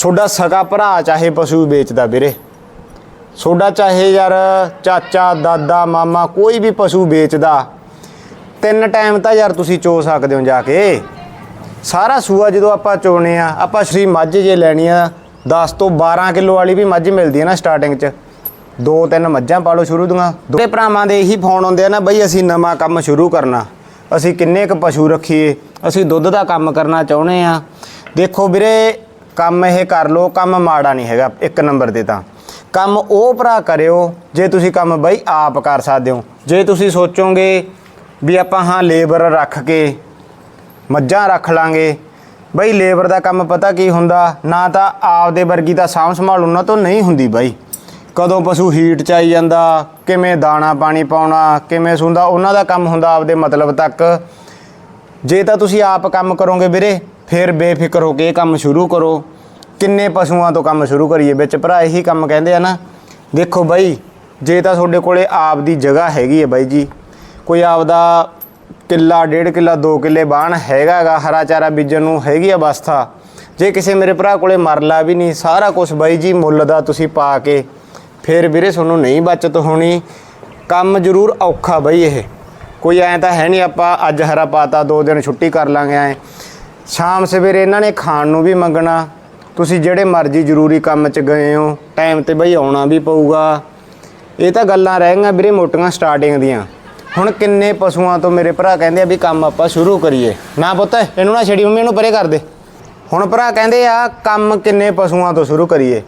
ਤੁਹਾਡਾ ਸਕਾ ਭਰਾ ਚਾਹੇ ਪਸ਼ੂ ਵੇਚਦਾ ਵੀਰੇ। ਤੁਹਾਡਾ ਚਾਹੇ ਯਾਰ ਚਾਚਾ, ਦਾਦਾ, ਮਾਮਾ, ਕੋਈ ਵੀ ਪਸ਼ੂ ਵੇਚਦਾ। ਤਿੰਨ ਟਾਈਮ ਤਾਂ ਯਾਰ ਤੁਸੀਂ ਚੋ ਸਕਦੇ ਹੋ ਜਾ ਕੇ। ਸਾਰਾ ਸੂਆ ਜਦੋਂ ਆਪਾਂ ਚੋਣੇ ਆ, ਆਪਾਂ ਸ਼੍ਰੀ ਮੱਝ ਜੇ ਲੈਣੀ ਆ 10 ਤੋਂ 12 ਕਿਲੋ ਵਾਲੀ ਵੀ ਮੱਝ ਮਿਲਦੀ ਹੈ ਨਾ ਸਟਾਰਟਿੰਗ 'ਚ। ਦੋ ਤਿੰਨ ਮੱਝਾਂ ਪਾਲੋ ਸ਼ੁਰੂ ਦੀਆਂ। ਦੋਵੇਂ ਭਰਾਵਾਂ ਦੇ ਇਹੀ ਫੋਨ ਆਉਂਦੇ ਆ ਨਾ, ਬਈ ਅਸੀਂ ਨਵਾਂ ਕੰਮ ਸ਼ੁਰੂ ਕਰਨਾ। ਅਸੀਂ ਕਿੰਨੇ ਕੁ ਪਸ਼ੂ ਰੱਖੀਏ, ਅਸੀਂ ਦੁੱਧ ਦਾ ਕੰਮ ਕਰਨਾ ਚਾਹੁੰਦੇ ਆ। ਦੇਖੋ ਵੀਰੇ ਕੰਮ ਇਹ ਕਰ ਲੋ ਕੰਮ ਮਾੜਾ ਨਹੀਂ ਹੈਗਾ, ਇੱਕ ਨੰਬਰ ਤੇ ਤਾਂ। ਕੰਮ ਉਹ ਭਰਾ ਕਰਿਓ, ਜੇ ਤੁਸੀਂ ਕੰਮ ਬਈ ਆਪ ਕਰ ਸਕਦੇ ਹੋ। ਜੇ ਤੁਸੀਂ ਸੋਚੋਗੇ ਵੀ ਆਪਾਂ ਹਾਂ ਲੇਬਰ ਰੱਖ ਕੇ ਮੱਝਾਂ ਰੱਖ ਲਾਂਗੇ, ਬਈ ਲੇਬਰ ਦਾ ਕੰਮ ਪਤਾ ਕੀ ਹੁੰਦਾ, ਨਾ ਤਾਂ ਆਪਦੇ ਵਰਗੀ ਦਾ ਸਾਂਭ ਸੰਭਾਲ ਉਹਨਾਂ ਤੋਂ ਨਹੀਂ ਹੁੰਦੀ ਬਾਈ। ਕਦੋਂ ਪਸ਼ੂ ਹੀਟ ਚ ਆਈ ਜਾਂਦਾ, ਕਿਵੇਂ ਦਾਣਾ ਪਾਣੀ ਪਾਉਣਾ, ਕਿਵੇਂ ਸੁੰਦਾ, ਉਹਨਾਂ ਦਾ ਕੰਮ ਹੁੰਦਾ ਆਪਦੇ ਮਤਲਬ ਤੱਕ। ਜੇ ਤਾਂ ਤੁਸੀਂ ਆਪ ਕੰਮ ਕਰੋਗੇ ਵੀਰੇ ਫਿਰ ਬੇਫਿਕਰ ਹੋ ਕੇ ਇਹ ਕੰਮ ਸ਼ੁਰੂ ਕਰੋ। ਕਿੰਨੇ ਪਸ਼ੂਆਂ ਤੋਂ ਕੰਮ ਸ਼ੁਰੂ ਕਰੀਏ? ਵਿੱਚ ਭਰਾ ਇਹੀ ਕੰਮ ਕਹਿੰਦੇ ਆ ਨਾ, ਦੇਖੋ ਬਾਈ, ਜੇ ਤਾਂ ਤੁਹਾਡੇ ਕੋਲੇ ਆਪ ਦੀ ਜਗ੍ਹਾ ਹੈਗੀ ਹੈ ਬਾਈ ਜੀ। ਕੋਈ ਆਪਦਾ ਕਿੱਲਾ, ਡੇਢ ਕਿੱਲਾ 2 ਕਿੱਲੇ ਬਾਣ ਹੈਗਾਗਾ ਹਰਾ ਚਾਰਾ ਬੀਜਣ ਨੂੰ ਹੈਗੀ ਅਵਸਥਾ ਜੇ ਕਿਸੇ ਮੇਰੇ ਭਰਾ ਕੋਲੇ ਮਰਲਾ ਵੀ ਨਹੀਂ, ਸਾਰਾ ਕੁਝ ਬਾਈ ਜੀ ਮੁੱਲ ਦਾ ਤੁਸੀਂ ਪਾ ਕੇ, ਫਿਰ ਵੀਰੇ ਤੁਹਾਨੂੰ ਨਹੀਂ ਬਚਤ ਹੋਣੀ। ਕੰਮ ਜ਼ਰੂਰ ਔਖਾ ਬਈ ਇਹ। ਕੋਈ ਐਂ ਤਾਂ ਹੈ ਨਹੀਂ ਆਪਾਂ ਅੱਜ ਹਰਾ ਪਾਤਾ, ਦੋ ਦਿਨ ਛੁੱਟੀ ਕਰ ਲਾਂਗੇ ਐ। ਸ਼ਾਮ ਸਵੇਰੇ ਇਹਨਾਂ ਨੇ ਖਾਣ ਨੂੰ ਵੀ ਮੰਗਣਾ। ਤੁਸੀਂ ਜਿਹੜੇ ਮਰਜ਼ੀ ਜ਼ਰੂਰੀ ਕੰਮ 'ਚ ਗਏ ਹੋ ਟਾਈਮ ਤੇ ਬਈ ਆਉਣਾ ਵੀ ਪਊਗਾ। ਇਹ ਤਾਂ ਗੱਲਾਂ ਰਹਿ ਗਈਆਂ ਵੀਰੇ ਮੋਟੀਆਂ ਸਟਾਰਟਿੰਗ ਦੀਆਂ। ਹੁਣ ਕਿੰਨੇ ਪਸ਼ੂਆਂ ਤੋਂ ਮੇਰੇ ਭਰਾ ਕਹਿੰਦੇ ਆ ਵੀ ਕੰਮ ਆਪਾਂ ਸ਼ੁਰੂ ਕਰੀਏ। ਨਾ ਪੁੱਤ, ਇਹਨੂੰ ਨਾ ਛੇੜੀ, ਮੰਮੀ ਇਹਨੂੰ ਪਰੇ ਕਰ ਦੇ। ਹੁਣ ਭਰਾ ਕਹਿੰਦੇ ਆ, ਕੰਮ ਕਿੰਨੇ ਪਸ਼ੂਆਂ ਤੋਂ ਸ਼ੁਰੂ ਕਰੀਏ।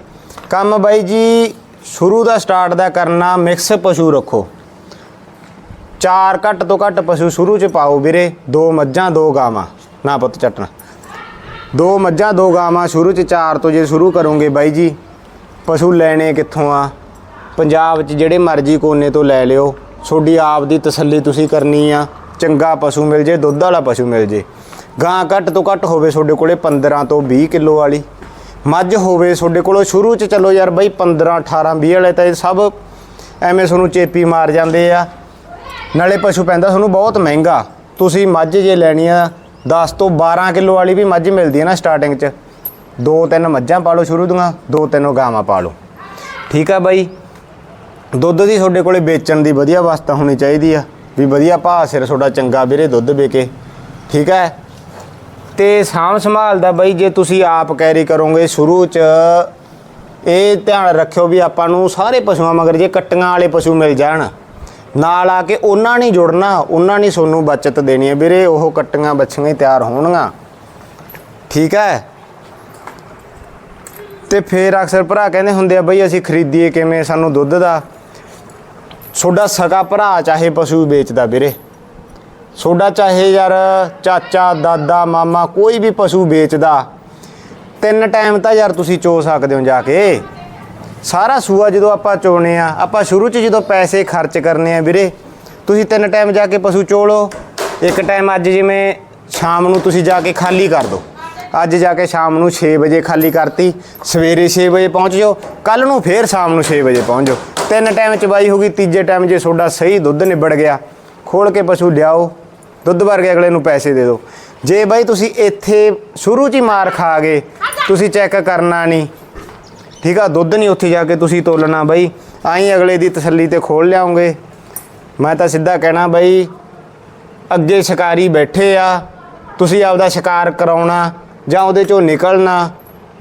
ਕੰਮ ਬਾਈ ਜੀ, ਸ਼ੁਰੂ ਦਾ ਸਟਾਰਟ ਦਾ ਕਰਨਾ ਮਿਕਸ ਪਸ਼ੂ ਰੱਖੋ। ਚਾਰ ਘੱਟ ਤੋਂ ਘੱਟ ਪਸ਼ੂ ਸ਼ੁਰੂ ਚ ਪਾਓ ਵੀਰੇ, ਦੋ ਮੱਝਾਂ, ਦੋ ਗਾਵਾਂ। ਨਾ ਪੁੱਤ ਚੱਟਣਾ। ਦੋ ਮੱਝਾਂ, ਦੋ ਗਾਵਾਂ, ਸ਼ੁਰੂ ਚ ਚਾਰ ਤੋਂ ਜੇ ਸ਼ੁਰੂ ਕਰੋਗੇ ਬਾਈ ਜੀ, ਪਸ਼ੂ ਲੈਣੇ ਕਿੱਥੋਂ ਆ? ਪੰਜਾਬ 'ਚ ਜਿਹੜੇ ਮਰਜ਼ੀ ਕੋਨੇ ਤੋਂ ਲੈ ਲਿਓ, ਤੁਹਾਡੀ ਆਪ ਦੀ ਤਸੱਲੀ ਤੁਸੀਂ ਕਰਨੀ ਆ, ਚੰਗਾ ਪਸ਼ੂ ਮਿਲ ਜੇ, ਦੁੱਧ ਵਾਲਾ ਪਸ਼ੂ ਮਿਲ ਜੇ। ਗਾਂ ਘੱਟ ਤੋਂ ਘੱਟ ਹੋਵੇ ਤੁਹਾਡੇ ਕੋਲੇ 15 ਤੋਂ 20 ਕਿਲੋ ਵਾਲੀ, ਮੱਝ ਹੋਵੇ ਤੁਹਾਡੇ ਕੋਲੋਂ ਸ਼ੁਰੂ 'ਚ ਚਲੋ ਯਾਰ ਬਾਈ 15 18 20 ਵਾਲੇ ਤਾਂ ਇਹ ਸਭ ਐਵੇਂ ਤੁਹਾਨੂੰ ਚੇਪੀ ਮਾਰ ਜਾਂਦੇ ਆ। ਨਾਲੇ ਪਸ਼ੂ ਪੈਂਦਾ ਤੁਹਾਨੂੰ ਬਹੁਤ ਮਹਿੰਗਾ, ਤੁਸੀਂ ਮੱਝ ਜੇ ਲੈਣੀ ਆ 10 ਤੋਂ 12 ਕਿਲੋ ਵਾਲੀ ਵੀ ਮੱਝ ਮਿਲਦੀ ਹੈ ਨਾ ਸਟਾਰਟਿੰਗ 'ਚ। ਦੋ ਤਿੰਨ ਮੱਝਾਂ ਪਾ ਲਓ ਸ਼ੁਰੂ ਦੀਆਂ, ਦੋ ਤਿੰਨ ਗਾਵਾਂ ਪਾ ਲਓ। ਠੀਕ ਆ ਬਾਈ? ਦੁੱਧ ਦੀ ਤੁਹਾਡੇ ਕੋਲੇ ਵੇਚਣ ਦੀ ਵਧੀਆ ਅਵਸਥਾ ਹੋਣੀ ਚਾਹੀਦੀ ਆ, ਵੀ ਵਧੀਆ ਭਾਅ ਸਿਰ ਤੁਹਾਡਾ ਚੰਗਾ ਵੀਰੇ ਦੁੱਧ ਵੇਕੇ ਠੀਕ ਹੈ ਤੇ ਸਾਂਭ ਸੰਭਾਲ ਦਾ ਬਾਈ, ਜੇ ਤੁਸੀਂ ਆਪ ਕੈਰੀ ਕਰੋਗੇ ਸ਼ੁਰੂ 'ਚ, ਇਹ ਧਿਆਨ ਰੱਖਿਓ ਵੀ ਆਪਾਂ ਨੂੰ ਸਾਰੇ ਪਸ਼ੂਆਂ ਮਗਰ ਜੇ ਕੱਟੀਆਂ ਵਾਲੇ ਪਸ਼ੂ ਮਿਲ ਜਾਣ। ਨਾਲ ਆ ਕੇ ਉਹਨਾਂ ਨਹੀਂ ਜੁੜਨਾ, ਉਹਨਾਂ ਨਹੀਂ ਤੁਹਾਨੂੰ ਬਚਤ ਦੇਣੀ ਹੈ। ਵੀਰੇ, ਉਹ ਕੱਟੀਆਂ ਬੱਚੀਆਂ ਹੀ ਤਿਆਰ ਹੋਣਗੀਆਂ। ਠੀਕ ਹੈ? ਤੇ ਫੇਰ ਅਕਸਰ ਭਰਾ ਕਹਿੰਦੇ ਹੁੰਦੇ ਆ, ਬਈ ਅਸੀਂ ਖਰੀਦੀਏ ਕਿਵੇਂ? ਸਾਨੂੰ ਦੁੱਧ ਦਾ। ਤੁਹਾਡਾ ਸਕਾ ਭਰਾ ਚਾਹੇ ਪਸ਼ੂ ਵੇਚਦਾ ਵੀਰੇ। ਤੁਹਾਡਾ ਚਾਹੇ ਯਾਰ ਚਾਚਾ, ਦਾਦਾ, ਮਾਮਾ, ਕੋਈ ਵੀ ਪਸ਼ੂ ਵੇਚਦਾ। ਤਿੰਨ ਟਾਈਮ ਤਾਂ ਯਾਰ ਤੁਸੀਂ ਚੋ ਸਕਦੇ ਹੋ ਜਾ ਕੇ। ਸਾਰਾ ਸੂਆ ਜਦੋਂ ਆਪਾਂ ਚੋਣੇ ਆ ਆਪਾਂ ਸ਼ੁਰੂ 'ਚ ਜਦੋਂ ਪੈਸੇ ਖਰਚ ਕਰਨੇ ਆ ਵੀਰੇ ਤੁਸੀਂ ਤਿੰਨ ਟਾਈਮ ਜਾ ਕੇ ਪਸ਼ੂ ਚੋਲੋ ਇੱਕ ਟਾਈਮ ਅੱਜ ਜਿਵੇਂ ਸ਼ਾਮ ਨੂੰ ਤੁਸੀਂ ਜਾ ਕੇ ਖਾਲੀ ਕਰ ਦਿਓ ਅੱਜ ਜਾ ਕੇ ਸ਼ਾਮ ਨੂੰ 6 ਵਜੇ ਖਾਲੀ ਕਰਤੀ ਸਵੇਰੇ 6 ਵਜੇ ਪਹੁੰਚ ਜਾਓ ਕੱਲ ਨੂੰ ਫੇਰ ਸ਼ਾਮ ਨੂੰ 6 ਵਜੇ ਪਹੁੰਚ ਜਾਓ। ਤਿੰਨ ਟਾਈਮ ਚ ਬਾਈ ਹੋਗੀ ਤੀਜੇ ਟਾਈਮ ਜੇ ਤੁਹਾਡਾ ਸਹੀ ਦੁੱਧ ਨਿਬੜ ਗਿਆ ਖੋਲ ਕੇ ਪਸ਼ੂ ਲਿਆਓ ਦੁੱਧ ਭਰ ਕੇ ਅਗਲੇ ਨੂੰ ਪੈਸੇ ਦੇ ਦਿਓ। ਜੇ ਬਾਈ ਤੁਸੀਂ ਇੱਥੇ ਸ਼ੁਰੂ 'ਚ ਹੀ ਮਾਰ ਖਾ ਗਏ ਤੁਸੀਂ ਚੈੱਕ ਕਰਨਾ ਨਹੀਂ ਠੀਕ ਆ, ਦੁੱਧ ਨਹੀਂ ਉੱਥੇ ਜਾ ਕੇ ਤੁਸੀਂ ਤੋਲਣਾ ਬਾਈ। ਆਈ ਅਗਲੇ ਦੀ ਤਸੱਲੀ ਤੇ ਖੋਲ ਲਿਆਉਂਗੇ। ਮੈਂ ਤਾਂ ਸਿੱਧਾ ਕਹਿਣਾ ਬਾਈ, ਅੱਗੇ ਸ਼ਿਕਾਰੀ ਬੈਠੇ ਆ, ਤੁਸੀਂ ਆਪਦਾ ਸ਼ਿਕਾਰ ਕਰਾਉਣਾ ਜਾਂ ਉਹਦੇ ਚੋਂ ਨਿਕਲਣਾ,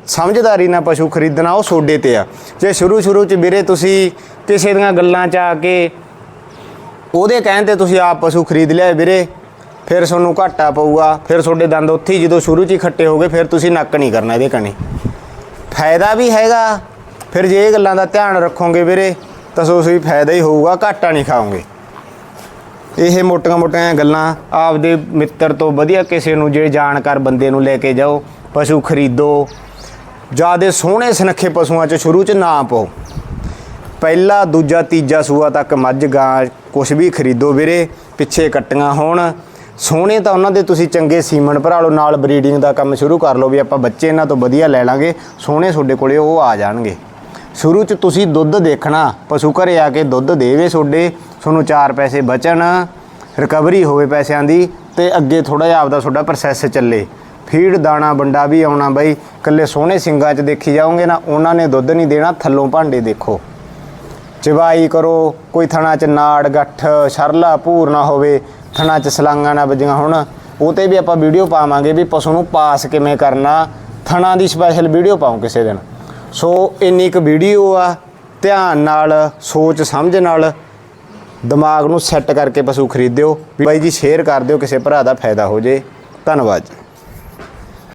ਸਮਝਦਾਰੀ ਨਾਲ ਪਸ਼ੂ ਖਰੀਦਣਾ, ਉਹ ਸੋਡੇ ਤੇ ਆ। ਜੇ ਸ਼ੁਰੂ ਸ਼ੁਰੂ ਚ ਵੀਰੇ ਤੁਸੀਂ ਕਿਸੇ ਦੀਆਂ ਗੱਲਾਂ ਚ ਆ ਕੇ ਉਹਦੇ ਕਹਿਣ ਤੇ ਤੁਸੀਂ ਆਪ ਪਸ਼ੂ ਖਰੀਦ ਲਿਆ ਵੀਰੇ, ਫਿਰ ਤੁਹਾਨੂੰ ਘਾਟਾ ਪਊਗਾ। ਫਿਰ ਤੁਹਾਡੇ ਦੰਦ ਉੱਥੇ ਹੀ ਜਦੋਂ ਸ਼ੁਰੂ ਚ ਹੀ ਖੱਟੇ ਹੋਗੇ ਫਿਰ ਤੁਸੀਂ ਨੱਕ ਨਹੀਂ ਕਰਨਾ ਇਹਦੇ ਕਣੀ ਫਾਇਦਾ ਵੀ ਹੈਗਾ। ਫਿਰ ਜੇ ਇਹ ਗੱਲਾਂ ਦਾ ਧਿਆਨ ਰੱਖੋਗੇ ਵੀਰੇ, ਤਾਂ ਤੁਸੀਂ ਫਾਇਦਾ ਹੀ ਹੋਊਗਾ, ਘਾਟਾ ਨਹੀਂ ਖਾਓਗੇ। ਇਹ ਮੋਟੀਆਂ-ਮੋਟੀਆਂ ਗੱਲਾਂ ਆਪਦੇ ਮਿੱਤਰ ਤੋਂ ਵਧੀਆ ਕਿਸੇ ਨੂੰ ਜਿਹੜੇ ਜਾਣਕਾਰ ਬੰਦੇ ਨੂੰ ਲੈ ਕੇ ਜਾਓ, ਪਸ਼ੂ ਖਰੀਦੋ, ਜਿਆਦੇ ਸੋਹਣੇ ਸੁਨੱਖੇ ਪਸ਼ੂਆਂ 'ਚ ਸ਼ੁਰੂ 'ਚ ਨਾ ਪਾਓ। ਪਹਿਲਾ, ਦੂਜਾ, ਤੀਜਾ ਸੂਆ ਤੱਕ ਮੱਝ, ਗਾਂ ਕੁਛ ਵੀ ਖਰੀਦੋ ਵੀਰੇ, ਪਿੱਛੇ ਕੱਟੀਆਂ ਹੋਣ। ਸੋਹਣੇ ਤਾਂ ਉਹਨਾਂ ਦੇ, ਤੁਸੀਂ ਚੰਗੇ ਸੀਮਨ ਭਰਾ ਲਓ, ਨਾਲ ਬਰੀਡਿੰਗ ਦਾ ਕੰਮ ਸ਼ੁਰੂ ਕਰ ਲਓ ਵੀ ਆਪਾਂ ਬੱਚੇ ਇਹਨਾਂ ਤੋਂ ਵਧੀਆ ਲੈ ਲਾਂਗੇ, ਸੋਹਣੇ ਤੁਹਾਡੇ ਕੋਲੇ ਉਹ ਆ ਜਾਣਗੇ। ਸ਼ੁਰੂ 'ਚ ਤੁਸੀਂ ਦੁੱਧ ਦੇਖਣਾ, ਪਸ਼ੂ ਘਰੇ ਆ ਕੇ ਦੁੱਧ ਦੇਵੇ ਤੁਹਾਡੇ ਤੁਹਾਨੂੰ ਚਾਰ ਪੈਸੇ ਬਚਣ ਰਿਕਵਰੀ ਹੋਵੇ ਪੈਸਿਆਂ ਦੀ, ਤੇ ਅੱਗੇ ਥੋੜਾ ਜਿਹਾ ਆਪਦਾ ਤੁਹਾਡਾ ਪ੍ਰੋਸੈਸ ਚੱਲੇ। ਫੀਡ, ਦਾਣਾ ਬੰਡਾ ਵੀ ਆਉਣਾ ਬਈ ਕੱਲੇ ਸੋਹਣੇ ਸਿੰਗਾਂ 'ਚ ਦੇਖੀ ਜਾਓਗੇ ਨਾ, ਉਹਨਾਂ ਨੇ ਦੁੱਧ ਨਹੀਂ ਦੇਣਾ, ਥੱਲੋਂ ਭਾਂਡੇ ਦੇਖੋ। ਚਵਾਈ ਕਰੋ, ਕੋਈ ਥਣਾ 'ਚ ਨਾੜ, ਗੱਠ, ਸ਼ਰਲਾ ਭੂਰ ਨਾ ਹੋਵੇ, ਥਣਾ 'ਚ ਸਲਾਂਗਾ ਨਾ ਵੱਜੀਆਂ ਹੁਣ। ਉਹ ਤੇ ਵੀ ਆਪਾਂ ਵੀਡੀਓ ਪਾਵਾਂਗੇ ਵੀ ਪਸ਼ੂ ਨੂੰ ਪਾਸ ਕਿਵੇਂ ਕਰਨਾ, ਥਣਾ ਦੀ ਸਪੈਸ਼ਲ ਵੀਡੀਓ ਪਾਉਂ ਕਿਸੇ ਦਿਨ। ਸੋ, ਇੰਨੀ ਕੁ ਵੀਡੀਓ ਆ, ਧਿਆਨ ਨਾਲ, ਸੋਚ ਸਮਝ ਨਾਲ, ਦਿਮਾਗ ਨੂੰ ਸੈੱਟ ਕਰਕੇ ਪਸ਼ੂ ਖਰੀਦਿਓ। ਬਾਈ ਜੀ ਸ਼ੇਅਰ ਕਰ ਦਿਓ, ਕਿਸੇ ਭਰਾ ਦਾ ਫਾਇਦਾ ਹੋ ਜੇ। ਧੰਨਵਾਦ ਜੀ।